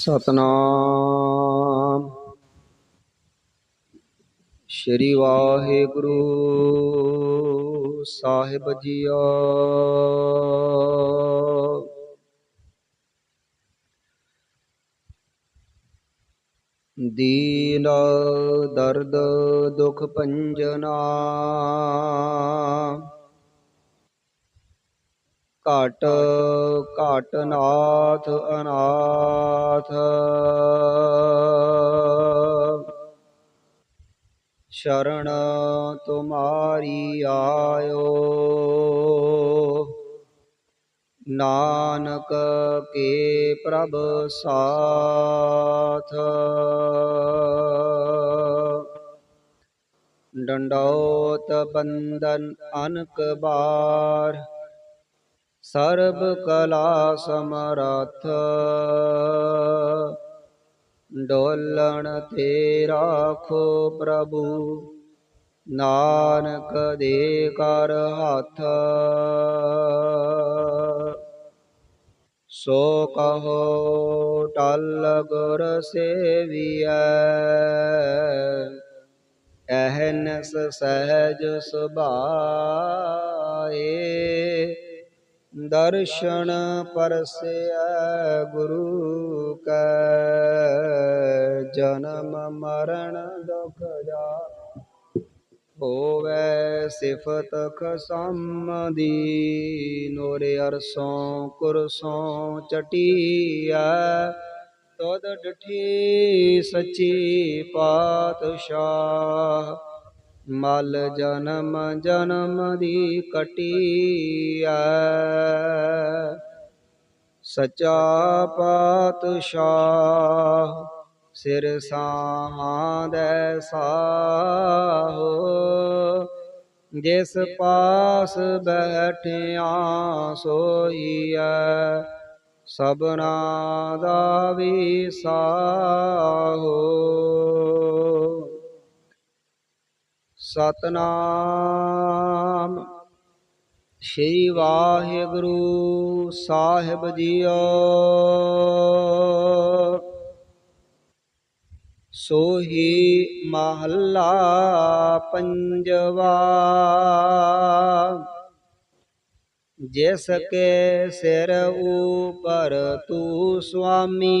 ਸਤਨਾਮ। ਸ਼੍ਰੀ ਵਾਹਿਗੁਰੂ ਸਾਹਿਬ ਜੀਓ। ਦੀਨ ਦਰਦ ਦੁਖ ਪੰਜਨਾ ਘਟ ਘਟ ਨਾਥ ਅਨਾਥ। ਸ਼ਰਣ ਤੁਮਾਰੀ ਆਇਓ। ਨਾਨਕ ਕੇ ਪ੍ਰਭ ਸਾਥ। ਡੰਡੋਤ ਬੰਦਨ ਅਨਕ ਬਾਰ। ਸਰਬ ਕਲਾ ਸਮਰੱਥ। ਡੋਲਣ ਤੇ ਰਾਖੋ ਪ੍ਰਭੂ, ਨਾਨਕ ਦੇ ਕਰ ਹੱਥ। ਸੋ ਕਹੋ, ਟਲ ਗੁਰ ਸੇਵੀਐ ਅਹਨਸ ਸਹਿਜ ਸੁਭਾਏ। ਦਰਸ਼ਨ ਪਰਸਿਆ ਗੁਰੂ ਕੈ, ਜਨਮ ਮਰਨ ਦੁਖ ਜਾ ਹੋਵੇ ਸਿਫਤ ਖਸਮ ਦੀ ਨੋਰੇ ਅਰਸੋਂ ਕੁਰਸੋਂ ਚਟੀਐ ਤਦ ਡਠੀ ਸੱਚੀ ਪਾਤਸ਼ਾਹ। ਮਲ ਜਨਮ ਜਨਮ ਦੀ ਕਟੀਐ। ਸਚਾ ਪਾਤਸ਼ਾਹ ਸਿਰ ਸਾਹਾਦੈ ਸਾਹੋ। ਜਿਸ ਪਾਸ ਬੈਠਿਆ ਸੋਈਐ, ਸਭਨਾ ਦਾ ਵੀ ਸਾਹੋ। ਸਤਨਾਮ। ਸ਼੍ਰੀ ਵਾਹਿਗੁਰੂ ਸਾਹਿਬ ਜੀਓ। ਸੋਹੀ ਮਹੱਲਾ ਪੰਜਵਾ। ਜਿਸ ਕੇ ਸਿਰ ਉਪਰ ਤੂੰ ਸੁਆਮੀ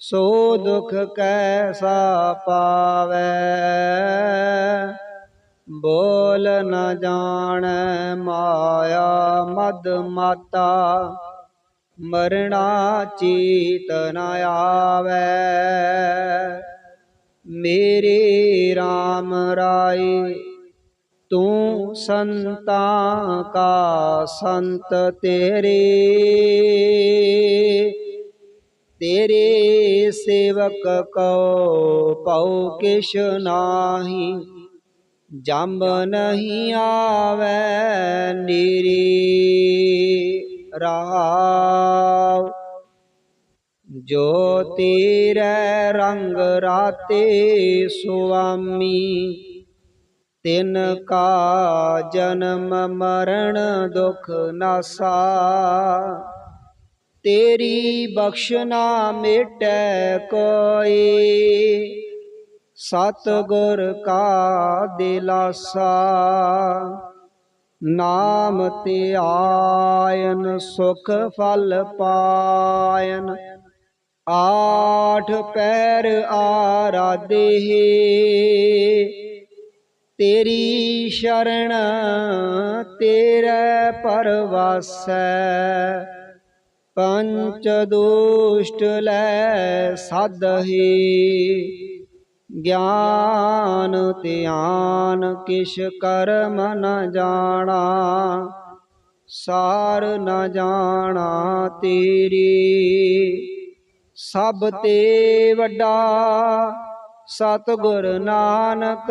ਸੋ ਦੁਖ ਕੈਸਾ ਪਾਵੈ? ਬੋਲ ਨ ਜਾਣ ਮਾਇਆ, ਮਦ ਮਾਤਾ, ਮਰਣਾ ਚੀਤ ਨ ਆਵੈ। ਮੇਰੇ RAM ਰਾਏ ਤੂੰ ਸੰਤਾਂ ਕਾ ਸੰਤ ਤੇਰੇ। ਤੇਰੇ ਸੇਵਕ ਕੋ ਪਉ ਕਿਛ ਨਾਹੀ। ਜੰਮ ਨਹੀਂ ਆਵੈ ਨੀਰੀ ਰਹਾਉ ਜੋ ਤੇਰੇ ਰੰਗ ਰਾਤੇ ਸੁਆਮੀ, ਤਿਨ ਕਾ ਜਨਮ ਮਰਨ ਦੁਖ ਨਾਸਾ। ਤੇਰੀ ਬਖਸ਼ ਨਾ ਮਿਟੈ ਕੋਈ। ਸਤ ਗੁਰ ਕਾ ਦਿਲਾਸਾ, ਨਾਮ ਤੇ ਆਇਨ ਸੁਖ ਫਲ ਪਾਇਨ। ਆਠ ਪੈਰ ਆਰਾਧੇ, ਤੇਰੀ ਸ਼ਰਣ ਤੇਰੇ ਪਰਵਾਸੈ। ਪੰਚ ਦੁਸ਼ਟ ਲੈ ਸਾਧਹੀ ਗਿਆਨ ਧਿਆਨ ਕਿਛ ਕਰਮ ਨ ਜਾਣਾ, ਸਾਰ ਨ ਜਾਣਾ ਤੇਰੀ। ਸਭ ਤੇ ਵੱਡਾ ਸਤਿਗੁਰ ਨਾਨਕ